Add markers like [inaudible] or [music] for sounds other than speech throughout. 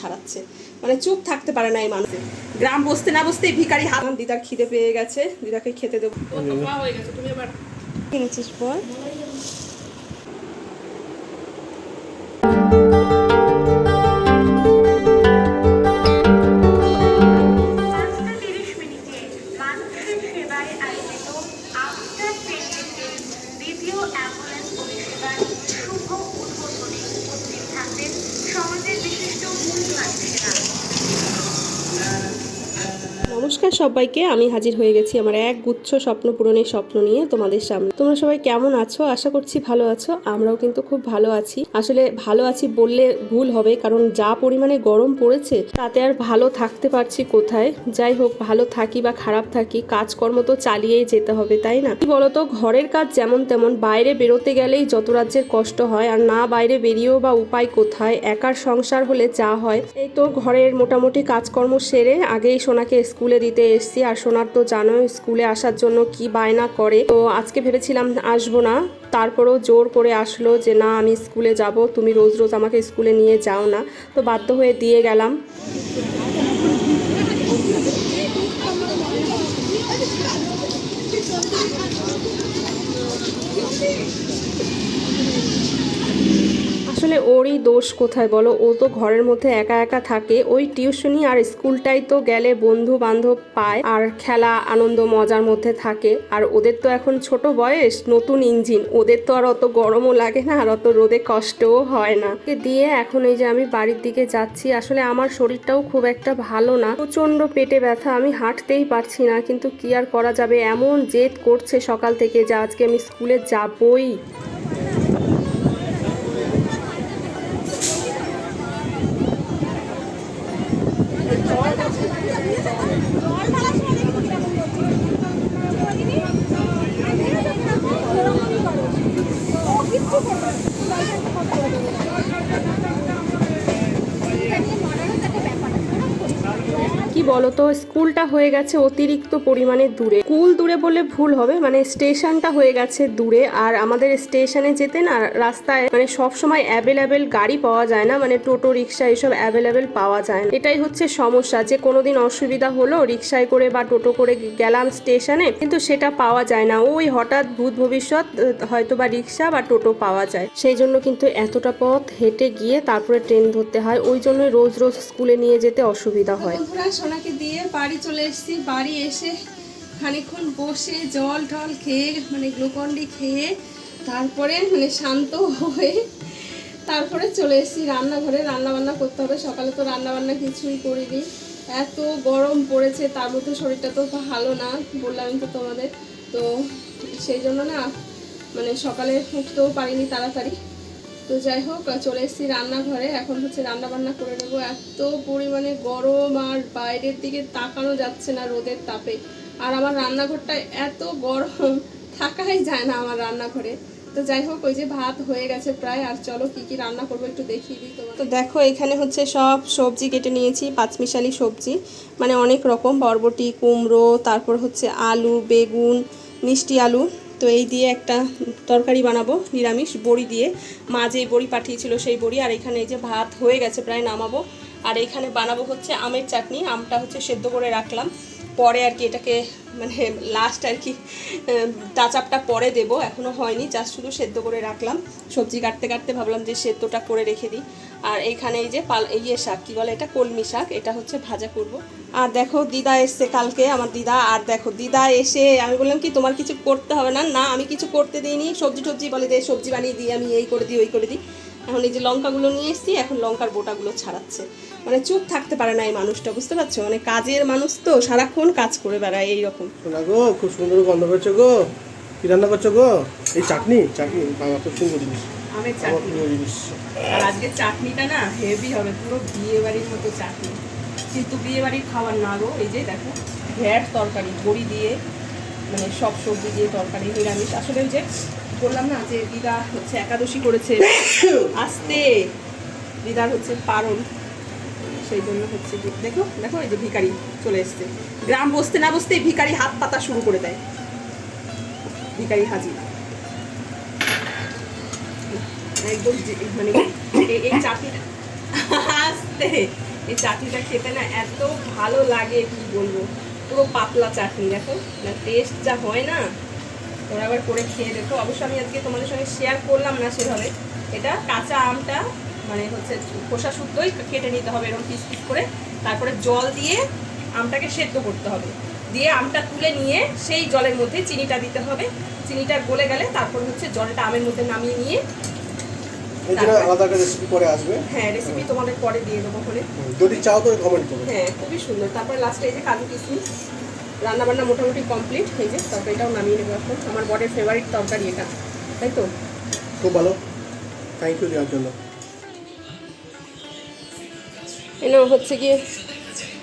ছাড়াচ্ছে। মানে চুপ থাকতে পারে না এই মানুষ। গ্রাম বসতে না বসতে ভিকারি হাত দিদার খিদে পেয়ে গেছে। দিদাকে খেতে দেবো। হয়ে গেছে তুমি এবার কিনেছিস বল? সবাইকে, আমি হাজির হয়ে গেছি আমার এক গুচ্ছ স্বপ্ন পূরণের স্বপ্ন নিয়ে তোমাদের সামনে। তোমরা সবাই কেমন আছো? আশা করছি ভালো আছো। আমরাও কিন্তু খুব ভালো আছি। আসলে ভালো আছি বললে ভুল হবে, কারণ যা পরিমাণে গরম পড়েছে, তাতে আর ভালো থাকতে পারছি কোথায়? যাই হোক, ভালো থাকি বা খারাপ থাকি, কাজকর্ম তো চালিয়েই যেতে হবে, তাই না? কি বলতো, ঘরের কাজ যেমন তেমন, বাইরে বেরোতে গেলেই যত রাজ্যের কষ্ট হয়, আর না বাইরে বেরিয়েও বা উপায় কোথায়, একার সংসার হলে যা হয়, এই তো ঘরের মোটামুটি কাজকর্ম সেরে আগেই সোনাকে স্কুলে দিতে এসছি আর সোনার তো জানো স্কুলে আসার জন্য কি বায়না করে। তো আজকে ভেবেছিলাম আসব না, তারপরেও জোর করে আসলো যে না, আমি স্কুলে যাব, তুমি রোজ রোজ আমাকে স্কুলে নিয়ে যাও না। তো বাধ্য হয়ে দিয়ে গেলাম। আসলে ওরই দোষ কোথায় বলো? ও তো ঘরের মধ্যে একা একা থাকে। ওই টিউশনি আর স্কুলটাই তো গেলে বন্ধু বান্ধব পায় আর খেলা, আনন্দ, মজার মধ্যে থাকে। আর ওদের তো এখন ছোট বয়স, নতুন ইঞ্জিন। ওদের তো আর অত গরমও লাগে না আর অত রোদে কষ্টও হয় না। দিয়ে এখন এই যে আমি বাড়ির দিকে যাচ্ছি, আসলে আমার শরীরটাও খুব একটা ভালো না। প্রচণ্ড পেটে ব্যথা, আমি হাঁটতেই পারছি না। কিন্তু কি আর করা যাবে? এমন জেদ করছে সকাল থেকে যে আজকে আমি স্কুলে যাবই। কি বলতো? স্কুলটা হয়ে গেছে অতিরিক্ত পরিমাণে দূরে। স্কুল দূরে বলে ভুল হবে মানে স্টেশনটা হয়ে গেছে দূরে। আর আমাদের স্টেশনে যেতে না, রাস্তায় মানে সব সময় অ্যাভেলেবেল গাড়ি পাওয়া যায় না মানে টোটো, রিক্সা এসব অ্যাভেলেবেল পাওয়া যায় না। এটাই হচ্ছে সমস্যা, যে কোনোদিন অসুবিধা হলো রিক্সায় করে বা টোটো করে গেলাম স্টেশনে, কিন্তু সেটা পাওয়া যায় না। ওই হঠাৎ ভূত ভবিষ্যৎ, হয়তো বা রিক্সা বা টোটো পাওয়া যায়। সেই জন্য কিন্তু এতটা পথ হেঁটে গিয়ে তারপরে ট্রেন ধরতে হয়। ওই জন্যই রোজ রোজ স্কুলে নিয়ে যেতে অসুবিধা হয়। সোনাকে দিয়ে বাড়ি চলে এসেছি। বাড়ি এসে খানিকক্ষণ বসে জল টল খেয়ে মানে গ্লুকন্ডি খেয়ে, তারপরে মানে শান্ত হয়ে তারপরে চলে এসেছি রান্নাঘরে। রান্নাবান্না করতে হবে। সকালে তো রান্নাবান্না কিছুই করিনি। এত গরম পড়েছে, তার মধ্যে শরীরটা তো ভালো না বললাম তো তোমাদের। তো সেই জন্য না মানে সকালে উঠতেও পারিনি তাড়াতাড়ি। তো যাই হোক চলে এসেছি রান্নাঘরে। এখন হচ্ছে রান্না বান্না করে নেব। এত পরিমাণে গরম আর বাইরের দিকে তাকানো যাচ্ছে না রোদের তাপে। আর আমার রান্নাঘরটা এত গরম, [laughs] থাকাই যায় না আমার রান্নাঘরে। তো যাই হোক, ওই যে ভাত হয়ে গেছে প্রায়। আর চলো, কি কি রান্না করব একটু দেখিয়ে দিই তোমার তো দেখো, এখানে হচ্ছে সব সবজি কেটে নিয়েছি, পাঁচমিশালি সবজি। মানে অনেক রকম, বরবটি, কুমড়ো, তারপর হচ্ছে আলু, বেগুন, মিষ্টি আলু। তো এই দিয়ে একটা তরকারি বানাবো, নিরামিষ, বড়ি দিয়ে। মা যেই বড়ি পাঠিয়েছিল সেই বড়ি, আর এখানে এই যে ভাত হয়ে গেছে প্রায় নামাবো। আর এখানে বানাবো হচ্ছে আমের চাটনি, আমটা হচ্ছে সেদ্ধ করে রাখলাম। পরে আর কি এটাকে মানে লাস্ট আর কি টাচ আপটা পরে দেবো। এখনও হয়নি জাস্ট শুধু সেদ্ধ করে রাখলাম। সবজি কাটতে কাটতে ভাবলাম যে সেদ্ধটা করে রেখে দিই। আর এইখানে এই যে পাল ইয়ে শাক, কী বলে এটা? কলমি শাক, এটা হচ্ছে ভাজা করব। আর দেখো, দিদা এসছে কালকে, আমার দিদা। আর দেখো, দিদা এসে আমি বললাম কি, তোমার কিছু করতে হবে না? না, আমি কিছু করতে দিইনি। সবজি টবজি বলে দে, সবজি বানিয়ে দিই, আমি এই করে দিই, ওই করে দিই। এখন এই যে লঙ্কাগুলো নিয়ে এসেছি, এখন লঙ্কার বোটাগুলো ছাড়াচ্ছে। মানে চুপ থাকতে পারে না এই মানুষটা, বুঝতে পারছ? মানে কাজের মানুষ তো, সারাক্ষণ কাজ করে বেড়ায় এইরকম। গো, খুব সুন্দর গন্ধ করছ গো। কি রান্না করছ গো? এই চাটনি? চাটনি খুব সুন্দর জিনিস। আমের চাটনি। আর আজকে চাটনিটা না হেভি হবে পুরো বিয়ে বাড়ির মতো চাটনি। কিন্তু বিয়ে বাড়ির খাবার না গো এই যে দেখো ঘ্যাট তরকারি বড়ি দিয়ে মানে সব সবজি দিয়ে তরকারি নিরামিষ। আসলে ওই যে বললাম না যে দিদা হচ্ছে একাদশী করেছে আসতে। দিদার হচ্ছে পারণ। সেই জন্য হচ্ছে দেখো দেখো এই যে ভিখারি চলে এসছে। গ্রাম বসতে না বসতে ভিখারি হাত পাতা শুরু করে দেয়। ভিখারি হাজির। একদম মানে এই চাটনিটা আস্তে। এই চাটনিটা খেতে না এত ভালো লাগে, কি বলব? পুরো পাতলা চাটনি, দেখো? না টেস্ট যা হয় না, ওরা আবার করে খেয়ে দেখো। অবশ্য আমি আজকে তোমাদের সঙ্গে শেয়ার করলাম না সেভাবে। এটা কাঁচা আমটা মানে হচ্ছে খোসা শুদ্ধই কেটে নিতে হবে এরকম পিস পিস করে। তারপরে জল দিয়ে আমটাকে সেদ্ধ করতে হবে। দিয়ে আমটা তুলে নিয়ে সেই জলের মধ্যে চিনিটা দিতে হবে। চিনিটা গলে গেলে তারপর হচ্ছে জলটা আমের মধ্যে নামিয়ে নিয়ে এই আলাদা করে রেসিপি করে আসবে। হ্যাঁ রেসিপি তোমাদের পরে দিয়ে দেবো হলে। যদি চাও তো কমেন্ট করো। হ্যাঁ খুবই সুন্দর। তারপরে লাস্টে এই যে কাজু কিশমিশ রান্না বান্না মোটামুটি কমপ্লিট এই যে তরকারিটাও নামিয়ে নেব এখন। আমার বরের ফেভারিট তরকারি এটা। তাই তো? খুব ভালো। থ্যাংক ইউ দেওয়ার জন্য। এনে হচ্ছে গিয়ে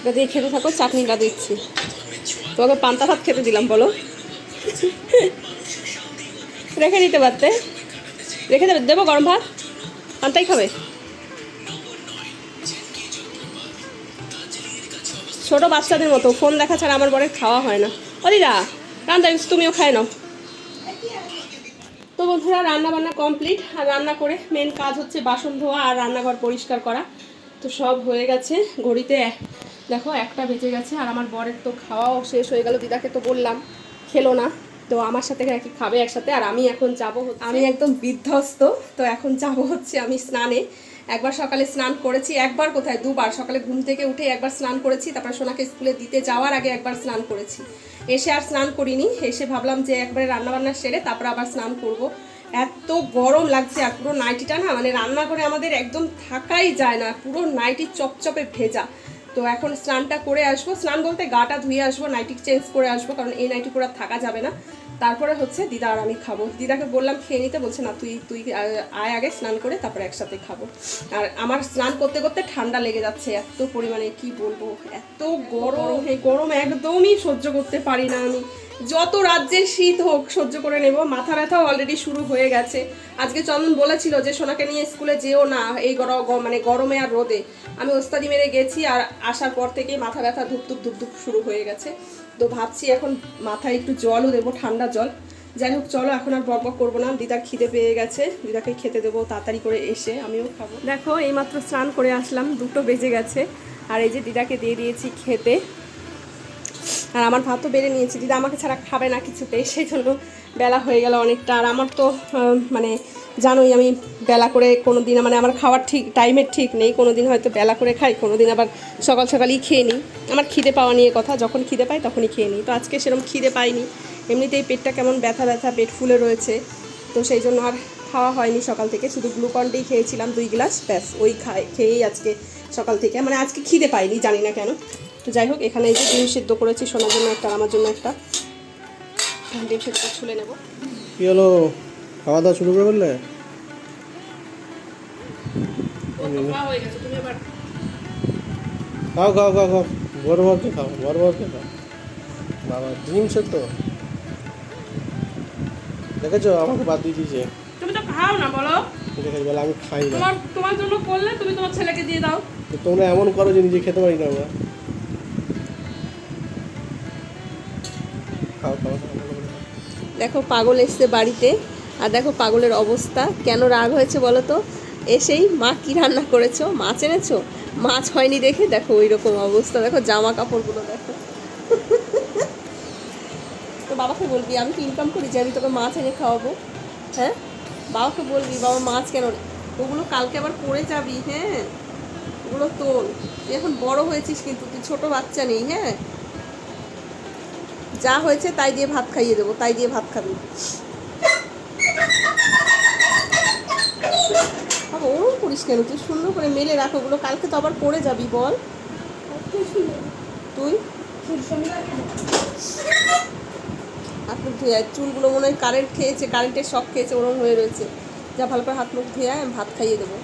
এটা দিয়ে খেতে থাকো চাটনিটা দিচ্ছি। তোমাকে পান্তা ভাত খেতে দিলাম বলো। রেখে দিতে পারতে। রেখে দেবে দেবো গরম ভাত? পান্তাই খাবে? ছোট বাচ্চাদের মতো, ফোন দেখা ছাড়া আমার বরের খাওয়া হয় না। ও দিদা রান্না তুমিও খায় নাও। তো বন্ধুরা রান্না বান্না কমপ্লিট। আর রান্না করে মেন কাজ হচ্ছে বাসন ধোয়া আর রান্নাঘর পরিষ্কার করা। তো সব হয়ে গেছে ঘড়িতে। দেখো, একটা বেজে গেছে আর আমার বরের তো খাওয়াও শেষ হয়ে গেল। দিদাকে তো বললাম, খেলো না। তো আমার সাথে একই খাবে একসাথে? আর আমি এখন যাব আমি একদম বিধ্বস্ত। তো এখন যাব হচ্ছে আমি স্নানে। একবার সকালে স্নান করেছি, একবার কোথায়? দুবার। সকালে ঘুম থেকে উঠে একবার স্নান করেছি, তারপর সোনাকে স্কুলে দিতে যাওয়ার আগে একবার স্নান করেছি। এসে আর স্নান করিনি, এসে ভাবলাম যে একবারে রান্নাবান্না সেরে তারপর আবার স্নান করব। এত গরম লাগছে আর পুরো নাইটিটা না মানে রান্নাঘরে আমাদের একদম থাকাই যায় না, পুরো নাইটি চপচপে ভেজা। তো এখন স্নানটা করে আসব। স্নান বলতে গাটা ধুয়ে আসব নাইটি চেঞ্জ করে আসব, কারণ এই নাইটি পরে থাকা যাবে না। তারপরে হচ্ছে দিদা আর আমি খাব। দিদাকে বললাম, খেয়ে নিতে, বলছে, না, তুই তুই আয় আগে স্নান করে, তারপরে একসাথে খাব। আর আমার স্নান করতে করতে ঠান্ডা লেগে যাচ্ছে। এত পরিমাণে কি বলব? এত গরম গরম, একদমই সহ্য করতে পারি না আমি। যত রাজ্যের শীত হোক, সহ্য করে নেব। মাথা ব্যথাও অলরেডি শুরু হয়ে গেছে। আজকে চন্দন বলেছিল যে, সোনাকে নিয়ে স্কুলে যেও না এই গরম মানে গরমে আর রোদে। আমি ওস্তাদি মেরে গেছি আর আসার পর থেকে মাথা ব্যথা ধুপধুপ ধুপধুপ শুরু হয়ে গেছে। তো ভাবছি এখন মাথায় একটু জলও দেবো, ঠান্ডা জল। যাই হোক, চলো এখন আর বক বক করব না। দিদার খিদে পেয়ে গেছে। দিদাকে খেতে দেবো, তাড়াতাড়ি করে এসে আমিও খাব। দেখো, এইমাত্র স্নান করে আসলাম। দুটো বেজে গেছে। আর এই যে দিদাকে দিয়ে দিয়েছি খেতে। আর আমার ভাতও বেড়ে নিয়েছি। দিদা আমাকে ছাড়া খাবে না কিছুতেই সেই জন্য বেলা হয়ে গেল অনেকটা। আর আমার তো মানে জানোই আমি বেলা করে কোনো দিন মানে আমার খাওয়ার ঠিক টাইমের ঠিক নেই। কোনো দিন হয়তো বেলা করে খাই কোনো দিন আবার সকাল সকালই খেয়ে নিই। আমার খিদে পাওয়া নিয়ে কথা, যখন খিদে পাই তখনই খেয়ে নিই। তো আজকে সেরকম খিদে পাইনি। এমনিতেই পেটটা কেমন ব্যথা ব্যথা, পেট ফুলে রয়েছে। তো সেই জন্য আর খাওয়া হয়নি সকাল থেকে। শুধু গ্লুকনটাই খেয়েছিলাম দুই গ্লাস, ব্যাস, ওই খাই, খেয়েই আজকে সকাল থেকে। মানে আজকে খিদে পাইনি, জানি না কেন। তো যাই হোক এখানে এই যে ডিম সিদ্ধ করেছি সোনার জন্য একটা আমার জন্য একটা। ডিম সিদ্ধ ছুলে নেব। কি হলো? খাওয়া দাওয়া শুরু করে বললে হয়ে গেছে তুমি এবার খাও খাও খাও খাও। বড় বড়কে খাও বড় বড়কে খাও। বাবা ডিম সেদ্ধ? দেখেছ? আমাকে বাদ দিয়ে দিয়েছে। তুমি তো খাও না বলো। দেখেছ বলে আমি খাই না। তোমার তোমার জন্য করলে তুমি তোমার ছেলেকে দিয়ে দাও। তো তোমরা এমন করো যে নিজে খেতে পারি না আমরা দেখো, পাগল এসছে বাড়িতে। আর দেখো, পাগলের অবস্থা। কেন রাগ হয়েছে বলো তো? এসেই মা কি রান্না করেছ? মাছ এনেছো? মাছ হয়নি দেখে দেখো ওই রকম অবস্থা। দেখো, জামা কাপড়গুলো দেখো। তো বাবাকে বলবি, আমি তো ইনকাম করি, যে আমি তোকে মাছ এনে খাওয়াবো। হ্যাঁ? বাবাকে বলবি, বাবা, মাছ কেন ওগুলো কালকে আবার পড়ে যাবি হ্যাঁ? ওগুলো তোল। তুই এখন বড় হয়েছিস কিন্তু, তুই ছোট বাচ্চা নেই হ্যাঁ? যা হয়েছে তাই দিয়ে ভাত খাইয়ে দেবো, তাই দিয়ে ভাত খাবি। ওরম করিস কেন? তুই সুন্দর করে মেলে রাখ ওগুলো, কালকে তো আবার পড়ে যাবি, বল। তুই? হাত মুখ ধুয়ে। চুলগুলো মনে হয় কারেন্ট খেয়েছে কারেন্টের শখ খেয়েছে, ওরম হয়ে রয়েছে। যা ভালো করে হাত মুখ ধুয়ে আমি ভাত খাইয়ে দেবো।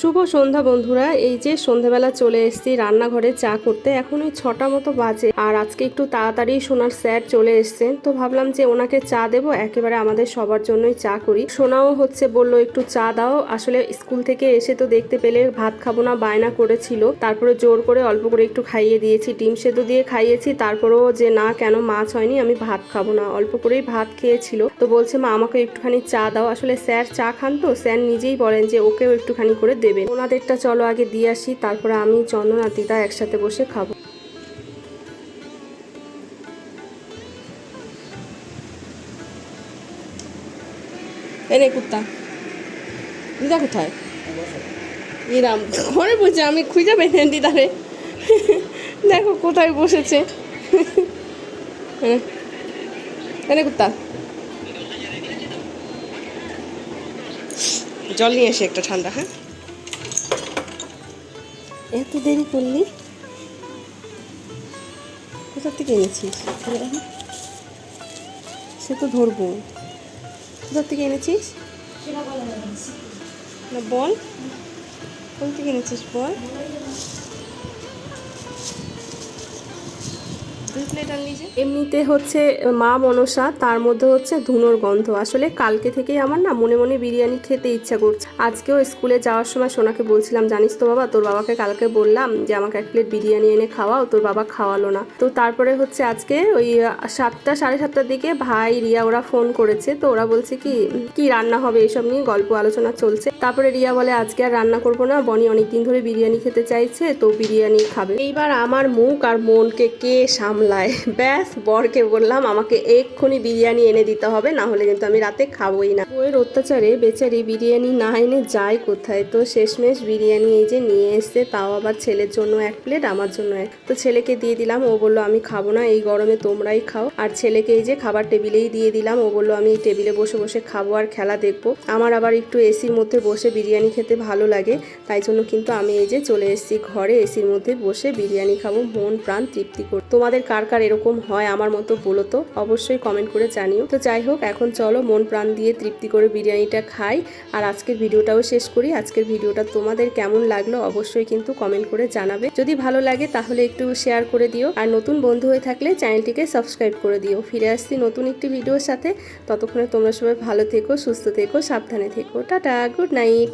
শুভ সন্ধ্যা বন্ধুরা, এই যে সন্ধ্যাবেলা চলে এসেছি রান্নাঘরে চা করতে, এখন ওই ছটা মতো বাজে আর আজকে একটু তাড়াতাড়ি সোনার স্যার চলে এসেছেন, তো ভাবলাম যে ওনাকে চা দেবো, একেবারে আমাদের সবার জন্যই চা করি। সোনাও হচ্ছে বলল, একটু চা দাও। আসলে স্কুল থেকে এসে তো দেখতে পেলে ভাত খাব না, বায়না করেছিল, তারপরে জোর করে অল্প করে একটু খাইয়ে দিয়েছি, ডিম সেদ্ধ দিয়ে খাইয়েছি, তারপরেও যে না, কেন মাছ হয়নি, আমি ভাত খাব না, অল্প করেই ভাত খেয়েছিল, তো বলছে, মা, আমাকে একটুখানি চা দাও। আসলে স্যার চা খান তো, স্যার নিজেই বলেন যে, ওকেও একটুখানি করে দেবেন। ওনাদেরটা চলো আগে দিয়ে আসি, তারপরে আমি, চন্দন আর দিদা একসাথে বসে খাব। এনে কুত্তা। দিদা কোথায়? ইরাম ঘরে বসে আমি খুঁজে পেলেন দিদারে দেখো কোথায় বসেছে। এনে কুত্তা। জল নিয়ে এসে একটা ঠান্ডা হ্যাঁ? এত দেরি করলি? কোথা থেকে এনেছিস? সে তো ধরবো। কোথা থেকে এনেছিস? না বল। কোথা থেকে এনেছিস বল? এমনিতে হচ্ছে মা মনসা, তার মধ্যে হচ্ছে ধুনোর গন্ধ। আসলে কালকে থেকেই আমার না মনে মনে বিরিয়ানি খেতে ইচ্ছা করছে। আজকেও স্কুলে যাওয়ার সময় সোনাকে বলছিলাম, জানিস তো বাবা, তোর বাবাকে কালকে বললাম যে আমাকে এক প্লেট বিরিয়ানি এনে খাওয়াও, তোর বাবা খাওয়ালো না। তো তারপরে হচ্ছে আজকে ওই সাতটা, সাড়ে সাতটার দিকে ভাই রিয়া ওরা ফোন করেছে। তো ওরা বলছে কি কি রান্না হবে এসব নিয়ে? গল্প আলোচনা চলছে। তারপরে রিয়া বলে, আজকে আর রান্না করব না। বনি অনেকদিন ধরে বিরিয়ানি খেতে চাইছে, তো বিরিয়ানি খাবে। এইবার আমার মুখ আর মনকে কে সামলায়? ব্যাস, বরকে বললাম, আমাকে এক্ষুনি বিরিয়ানি এনে দিতে হবে, না হলে কিন্তু আমি রাতে খাবোই না। বইয়ের অত্যাচারে বেচারি বিরিয়ানি না এনে যায় কোথায়? তো শেষমেশ বিরিয়ানি এই যে নিয়ে এসছে, তাও আবার ছেলের জন্য এক প্লেট, আমার জন্য এক। তো ছেলেকে দিয়ে দিলাম, ও বলল, আমি খাব না, এই গরমে তোমরাই খাও। আর ছেলেকে এই যে খাবার টেবিলেই দিয়ে দিলাম, ও বলল, আমি এই টেবিলে বসে বসে খাব আর খেলা দেখব। আমার আবার একটু এসির মধ্যে বসে বিরিয়ানি খেতে ভালো লাগে, তাই জন্য কিন্তু আমি এই যে চলে এসেছি ঘরে, এসির মধ্যে বসে বিরিয়ানি খাব, মন প্রাণ তৃপ্তি করে তোমাদের কার কার এরকম হয় আমার মতো বলো তো? অবশ্যই কমেন্ট করে জানিও। তো যাই হোক, এখন চলো মন প্রাণ দিয়ে তৃপ্তি করে বিরিয়ানিটা খাই। আর আজকের ভিডিওটাও শেষ করি। আজকের ভিডিওটা তোমাদের কেমন লাগল অবশ্যই কিন্তু কমেন্ট করে জানাবে। যদি ভালো লাগে তাহলে একটু শেয়ার করে দিও। আর নতুন বন্ধু হয়ে থাকলে চ্যানেলটিকে সাবস্ক্রাইব করে দিও। ফিরে আসছি নতুন একটি ভিডিওর সাথে। ততক্ষণে তোমরা সবাই ভালো থেকো, সুস্থ থেকো, সাবধানে থেকো। Tata good night